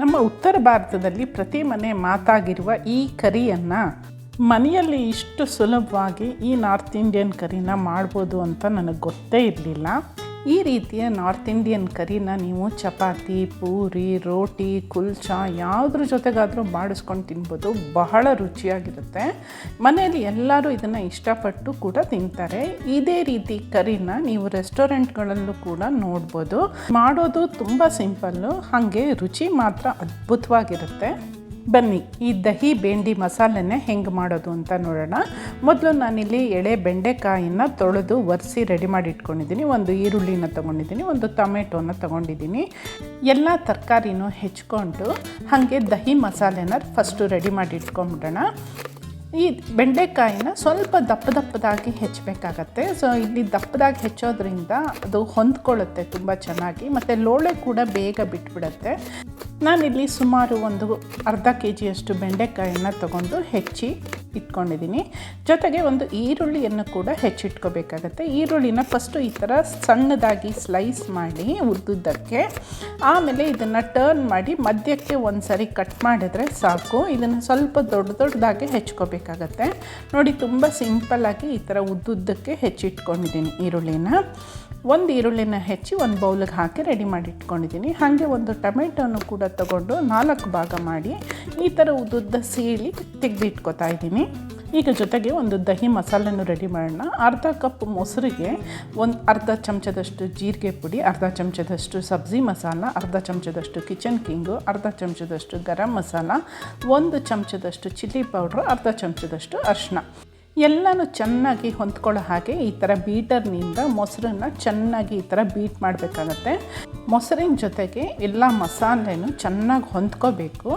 ನಮ್ಮ ಉತ್ತರ ಭಾರತದಲ್ಲಿ ಪ್ರತಿ ಮನೆ ಮಾತಾಗಿರುವ ಈ ಕರಿಯನ್ನು ಮನೆಯಲ್ಲಿ ಇಷ್ಟು ಸುಲಭವಾಗಿ ಈ ನಾರ್ತ್ ಇಂಡಿಯನ್ ಕರಿನ ಮಾಡ್ಬೋದು ಅಂತ ನನಗೆ ಗೊತ್ತೇ ಇರಲಿಲ್ಲ. ಈ ರೀತಿಯ ನಾರ್ತ್ ಇಂಡಿಯನ್ ಕರಿನ ನೀವು ಚಪಾತಿ, ಪೂರಿ, ರೋಟಿ, ಕುಲ್ಚಾ ಯಾವುದ್ರ ಜೊತೆಗಾದರೂ ಮಾಡಿಸ್ಕೊಂಡು ತಿನ್ಬೋದು. ಬಹಳ ರುಚಿಯಾಗಿರುತ್ತೆ. ಮನೆಯಲ್ಲಿ ಎಲ್ಲರೂ ಇದನ್ನು ಇಷ್ಟಪಟ್ಟು ಕೂಡ ತಿಂತಾರೆ. ಇದೇ ರೀತಿ ಕರಿನ ನೀವು ರೆಸ್ಟೋರೆಂಟ್ಗಳಲ್ಲೂ ಕೂಡ ನೋಡ್ಬೋದು. ಮಾಡೋದು ತುಂಬ ಸಿಂಪಲ್ಲು, ಹಾಗೆ ರುಚಿ ಮಾತ್ರ ಅದ್ಭುತವಾಗಿರುತ್ತೆ. ಬನ್ನಿ, ಈ ದಹಿ ಬೇಂಡಿ ಮಸಾಲೆನೇ ಹೆಂಗೆ ಮಾಡೋದು ಅಂತ ನೋಡೋಣ. ಮೊದಲು ನಾನಿಲ್ಲಿ ಎಳೆ ಬೆಂಡೆಕಾಯಿನ ತೊಳೆದು ಒರೆಸಿ ರೆಡಿ ಮಾಡಿ ಇಟ್ಕೊಂಡಿದ್ದೀನಿ ಒಂದು ಈರುಳ್ಳಿನ ತೊಗೊಂಡಿದ್ದೀನಿ, ಒಂದು ಟೊಮೆಟೊನ ತೊಗೊಂಡಿದ್ದೀನಿ. ಎಲ್ಲ ತರಕಾರಿನೂ ಹೆಚ್ಕೊಂಡು ಹಾಗೆ ದಹಿ ಮಸಾಲೆನ ಫಸ್ಟು ರೆಡಿ ಮಾಡಿ ಇಟ್ಕೊಂಡ್ಬಿಡೋಣ ಈ ಬೆಂಡೆಕಾಯಿನ ಸ್ವಲ್ಪ ದಪ್ಪ ದಪ್ಪದಾಗಿ ಹೆಚ್ಚಬೇಕಾಗತ್ತೆ. ಸೊ ಇಲ್ಲಿ ದಪ್ಪದಾಗಿ ಹೆಚ್ಚೋದ್ರಿಂದ ಅದು ಹೊಂದ್ಕೊಳ್ಳುತ್ತೆ ತುಂಬ ಚೆನ್ನಾಗಿ. ಮತ್ತು ಲೋಳೆ ಕೂಡ ಬೇಗ ಬಿಟ್ಬಿಡುತ್ತೆ. ನಾನಿಲ್ಲಿ ಸುಮಾರು ಒಂದು ಅರ್ಧ ಕೆ ಜಿಯಷ್ಟು ಬೆಂಡೆಕಾಯಿನ ತಗೊಂಡು ಹೆಚ್ಚಿ ಇಟ್ಕೊಂಡಿದ್ದೀನಿ. ಜೊತೆಗೆ ಒಂದು ಈರುಳ್ಳಿಯನ್ನು ಕೂಡ ಹೆಚ್ಚಿಟ್ಕೋಬೇಕಾಗತ್ತೆ. ಈರುಳ್ಳಿನ ಫಸ್ಟು ಈ ಥರ ಸಣ್ಣದಾಗಿ ಸ್ಲೈಸ್ ಮಾಡಿ ಉದ್ದುದ್ದಕ್ಕೆ, ಆಮೇಲೆ ಇದನ್ನು ಟರ್ನ್ ಮಾಡಿ ಮಧ್ಯಕ್ಕೆ ಒಂದು ಸರಿ ಕಟ್ ಮಾಡಿದರೆ ಸಾಕು. ಇದನ್ನು ಸ್ವಲ್ಪ ದೊಡ್ಡ ದೊಡ್ಡದಾಗಿ ಹೆಚ್ಕೋಬೇಕಾಗತ್ತೆ ನೋಡಿ, ತುಂಬ ಸಿಂಪಲ್ಲಾಗಿ ಈ ಥರ ಉದ್ದುದ್ದಕ್ಕೆ ಹೆಚ್ಚಿಟ್ಕೊಂಡಿದ್ದೀನಿ ಈರುಳ್ಳಿನ. ಒಂದು ಈರುಳ್ಳಿನ ಹೆಚ್ಚಿ ಒಂದು ಬೌಲಿಗೆ ಹಾಕಿ ರೆಡಿ ಮಾಡಿ ಇಟ್ಕೊಂಡಿದ್ದೀನಿ. ಹಾಗೆ ಒಂದು ಟೊಮೆಟೊನು ಕೂಡ ತಗೊಂಡು ನಾಲ್ಕು ಭಾಗ ಮಾಡಿ ಈ ಥರ ಉದ್ದುದ್ದ ಸೀಳಿ ತೆಗೆದಿಟ್ಕೋತಾ ಇದ್ದೀನಿ. ಈಗ ಜೊತೆಗೆ ಒಂದು ದಹಿ ಮಸಾಲೆನೂ ರೆಡಿ ಮಾಡೋಣ. ಅರ್ಧ ಕಪ್ ಮೊಸರಿಗೆ ಒಂದು ಅರ್ಧ ಚಮಚದಷ್ಟು ಜೀರಿಗೆ ಪುಡಿ, ಅರ್ಧ ಚಮಚದಷ್ಟು ಸಬ್ಜಿ ಮಸಾಲ, ಅರ್ಧ ಚಮಚದಷ್ಟು ಕಿಚನ್ ಕಿಂಗು ಅರ್ಧ ಚಮಚದಷ್ಟು ಗರಂ ಮಸಾಲ, ಒಂದು ಚಮಚದಷ್ಟು ಚಿಲ್ಲಿ ಪೌಡ್ರು ಅರ್ಧ ಚಮಚದಷ್ಟು ಅರಿಶಿನ ಎಲ್ಲನೂ ಚೆನ್ನಾಗಿ ಹೊಂದ್ಕೊಳ್ಳೋ ಹಾಗೆ ಈ ಥರ ಬೀಟರ್ನಿಂದ ಮೊಸರನ್ನು ಚೆನ್ನಾಗಿ ಈ ಥರ ಬೀಟ್ ಮಾಡಬೇಕಾಗತ್ತೆ. ಮೊಸರಿನ ಜೊತೆಗೆ ಎಲ್ಲ ಮಸಾಲೆನು ಚೆನ್ನಾಗಿ ಹೊಂದ್ಕೋಬೇಕು.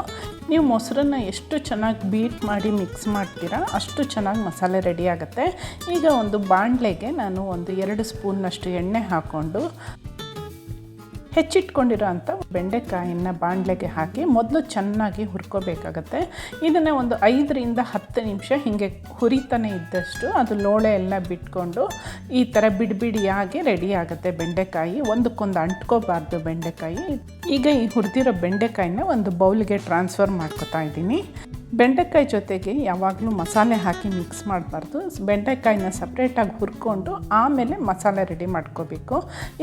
ನೀವು ಮೊಸರನ್ನ ಎಷ್ಟು ಚೆನ್ನಾಗಿ ಬೀಟ್ ಮಾಡಿ ಮಿಕ್ಸ್ ಮಾಡ್ತೀರಾ ಅಷ್ಟು ಚೆನ್ನಾಗಿ ಮಸಾಲೆ ರೆಡಿ ಆಗುತ್ತೆ. ಈಗ ಒಂದು ಬಾಣಲೆಗೆ ನಾನು ಒಂದು ಎರಡು ಸ್ಪೂನ್ನಷ್ಟು ಎಣ್ಣೆ ಹಾಕ್ಕೊಂಡು ಹೆಚ್ಚಿಟ್ಕೊಂಡಿರೋ ಅಂಥ ಬೆಂಡೆಕಾಯಿನ ಬಾಣಲೆಗೆ ಹಾಕಿ ಮೊದಲು ಚೆನ್ನಾಗಿ ಹುರ್ಕೋಬೇಕಾಗತ್ತೆ. ಇದನ್ನು ಒಂದು ಐದರಿಂದ ಹತ್ತು ನಿಮಿಷ ಹೀಗೆ ಹುರಿತಾನೆ ಇದ್ದಷ್ಟು ಅದು ಲೋಳೆ ಎಲ್ಲ ಬಿಟ್ಕೊಂಡು ಈ ಥರ ಬಿಡಿಬಿಡಿಯಾಗಿ ರೆಡಿ ಆಗುತ್ತೆ ಬೆಂಡೆಕಾಯಿ. ಒಂದಕ್ಕೊಂದು ಅಂಟ್ಕೋಬಾರ್ದು ಬೆಂಡೆಕಾಯಿ. ಈಗ ಈ ಹುರಿದಿರೋ ಬೆಂಡೆಕಾಯಿನ ಒಂದು ಬೌಲ್ಗೆ ಟ್ರಾನ್ಸ್ಫರ್ ಮಾಡ್ಕೊತಾ ಇದ್ದೀನಿ. ಬೆಂಡೆಕಾಯಿ ಜೊತೆಗೆ ಯಾವಾಗಲೂ ಮಸಾಲೆ ಹಾಕಿ ಮಿಕ್ಸ್ ಮಾಡಬಾರ್ದು. ಬೆಂಡೆಕಾಯಿನ ಸಪ್ರೇಟಾಗಿ ಹುರ್ಕೊಂಡು ಆಮೇಲೆ ಮಸಾಲೆ ರೆಡಿ ಮಾಡ್ಕೋಬೇಕು.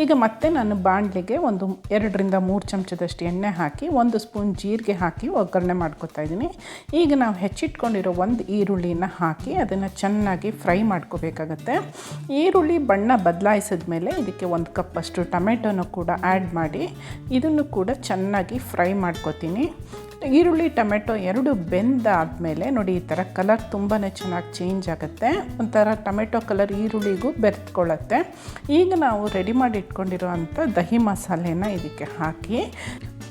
ಈಗ ಮತ್ತೆ ನಾನು ಬಾಣಲೆಗೆ ಒಂದು ಎರಡರಿಂದ ಮೂರು ಚಮಚದಷ್ಟು ಎಣ್ಣೆ ಹಾಕಿ, ಒಂದು ಸ್ಪೂನ್ ಜೀರಿಗೆ ಹಾಕಿ ಒಗ್ಗರಣೆ ಮಾಡ್ಕೊತಾ ಇದ್ದೀನಿ. ಈಗ ನಾವು ಹೆಚ್ಚಿಟ್ಕೊಂಡಿರೋ ಒಂದು ಈರುಳ್ಳಿನ ಹಾಕಿ ಅದನ್ನು ಚೆನ್ನಾಗಿ ಫ್ರೈ ಮಾಡ್ಕೋಬೇಕಾಗತ್ತೆ. ಈರುಳ್ಳಿ ಬಣ್ಣ ಬದಲಾಯಿಸಿದ ಮೇಲೆ ಇದಕ್ಕೆ ಒಂದು ಕಪ್ಪಷ್ಟು ಟೊಮೆಟೊನೂ ಕೂಡ ಆ್ಯಡ್ ಮಾಡಿ, ಇದನ್ನು ಕೂಡ ಚೆನ್ನಾಗಿ ಫ್ರೈ ಮಾಡ್ಕೋತೀನಿ. ಈರುಳ್ಳಿ, ಟೊಮೆಟೊ ಎರಡು ಬೆಂದಾದಮೇಲೆ ನೋಡಿ, ಈ ಥರ ಕಲರ್ ತುಂಬಾ ಚೆನ್ನಾಗಿ ಚೇಂಜ್ ಆಗುತ್ತೆ. ಒಂಥರ ಟೊಮೆಟೊ ಕಲರ್ ಈರುಳ್ಳಿಗೂ ಬೆರೆತ್ಕೊಳ್ಳುತ್ತೆ. ಈಗ ನಾವು ರೆಡಿ ಮಾಡಿ ಇಟ್ಕೊಂಡಿರೋ ಅಂಥ ದಹಿ ಮಸಾಲೆನ ಇದಕ್ಕೆ ಹಾಕಿ,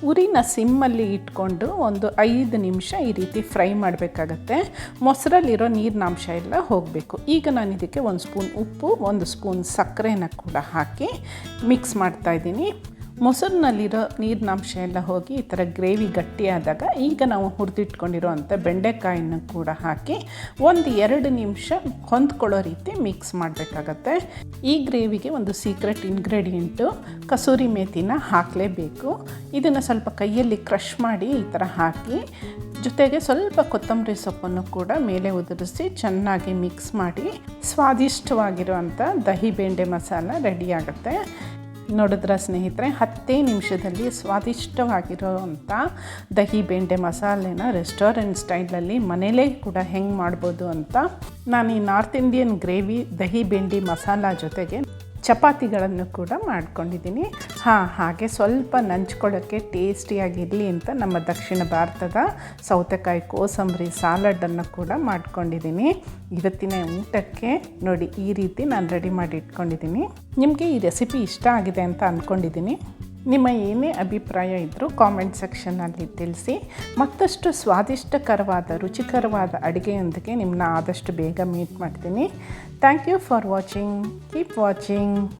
ಉರಿನ ಸಿಮ್ಮಲ್ಲಿ ಇಟ್ಕೊಂಡು ಒಂದು ಐದು ನಿಮಿಷ ಈ ರೀತಿ ಫ್ರೈ ಮಾಡಬೇಕಾಗತ್ತೆ. ಮೊಸರಲ್ಲಿರೋ ನೀರಿನಾಂಶ ಎಲ್ಲ ಹೋಗಬೇಕು. ಈಗ ನಾನು ಇದಕ್ಕೆ ಒಂದು ಸ್ಪೂನ್ ಉಪ್ಪು, ಒಂದು ಸ್ಪೂನ್ ಸಕ್ಕರೆನ ಕೂಡ ಹಾಕಿ ಮಿಕ್ಸ್ ಮಾಡ್ತಾಯಿದ್ದೀನಿ ಮೊಸರಿನಲ್ಲಿರೋ ನೀರಿನಾಂಶ ಎಲ್ಲ ಹೋಗಿ ಈ ಥರ ಗ್ರೇವಿ ಗಟ್ಟಿಯಾದಾಗ ಈಗ ನಾವು ಹುರಿದಿಟ್ಕೊಂಡಿರೋ ಅಂಥ ಬೆಂಡೆಕಾಯಿನ ಕೂಡ ಹಾಕಿ ಒಂದು ಎರಡು ನಿಮಿಷ ಹೊಂದ್ಕೊಳ್ಳೋ ರೀತಿ ಮಿಕ್ಸ್ ಮಾಡಬೇಕಾಗತ್ತೆ. ಈ ಗ್ರೇವಿಗೆ ಒಂದು ಸೀಕ್ರೆಟ್ ಇಂಗ್ರೀಡಿಯೆಂಟು ಕಸೂರಿ ಮೇಥಿನ ಹಾಕಲೇಬೇಕು. ಇದನ್ನು ಸ್ವಲ್ಪ ಕೈಯಲ್ಲಿ ಕ್ರಷ್ ಮಾಡಿ ಈ ಥರ ಹಾಕಿ ಜೊತೆಗೆ ಸ್ವಲ್ಪ ಕೊತ್ತಂಬರಿ ಸೊಪ್ಪನ್ನು ಕೂಡ ಮೇಲೆ ಉದುರಿಸಿ ಚೆನ್ನಾಗಿ ಮಿಕ್ಸ್ ಮಾಡಿ ಸ್ವಾದಿಷ್ಟವಾಗಿರುವಂಥ ದಹಿ ಬೆಂಡೆ ಮಸಾಲ ರೆಡಿ ಆಗುತ್ತೆ. ನೋಡಿದ್ರ ಸ್ನೇಹಿತರೆ, ಹತ್ತೇ ನಿಮಿಷದಲ್ಲಿ ಸ್ವಾದಿಷ್ಟವಾಗಿರೋವಂಥ ದಹಿ ಬೆಂಡೆ ಮಸಾಲೆನ ರೆಸ್ಟೋರೆಂಟ್ ಸ್ಟೈಲಲ್ಲಿ ಮನೇಲೇ ಕೂಡ ಹೆಂಗೆ ಮಾಡ್ಬೋದು ಅಂತ ನಾನು ಈ ನಾರ್ತ್ ಇಂಡಿಯನ್ ಗ್ರೇವಿ ದಹಿ ಬೆಂಡಿ ಮಸಾಲ ಜೊತೆಗೆ ಚಪಾತಿಗಳನ್ನು ಕೂಡ ಮಾಡ್ಕೊಂಡಿದ್ದೀನಿ. ಹಾಂ, ಹಾಗೆ ಸ್ವಲ್ಪ ನಂಚ್ಕೊಳ್ಳೋಕ್ಕೆ ಟೇಸ್ಟಿಯಾಗಿರಲಿ ಅಂತ ನಮ್ಮ ದಕ್ಷಿಣ ಭಾರತದ ಸೌತೆಕಾಯಿ ಕೋಸಂಬರಿ ಸಾಲಡನ್ನು ಕೂಡ ಮಾಡ್ಕೊಂಡಿದ್ದೀನಿ. ಇವತ್ತಿನ ಊಟಕ್ಕೆ ನೋಡಿ ಈ ರೀತಿ ನಾನು ರೆಡಿ ಮಾಡಿ ಇಟ್ಕೊಂಡಿದ್ದೀನಿ. ನಿಮಗೆ ಈ ರೆಸಿಪಿ ಇಷ್ಟ ಆಗಿದೆ ಅಂತ ಅಂದ್ಕೊಂಡಿದ್ದೀನಿ ನಿಮ್ಮ ಏನೇ ಅಭಿಪ್ರಾಯ ಇದ್ದರೂ ಕಾಮೆಂಟ್ ಸೆಕ್ಷನಲ್ಲಿ ತಿಳಿಸಿ. ಮತ್ತಷ್ಟು ಸ್ವಾದಿಷ್ಟಕರವಾದ, ರುಚಿಕರವಾದ ಅಡುಗೆಯೊಂದಿಗೆ ನಿಮ್ಮನ್ನ ಆದಷ್ಟು ಬೇಗ ಮೀಟ್ ಮಾಡ್ತೀನಿ. Thank you for watching keep watching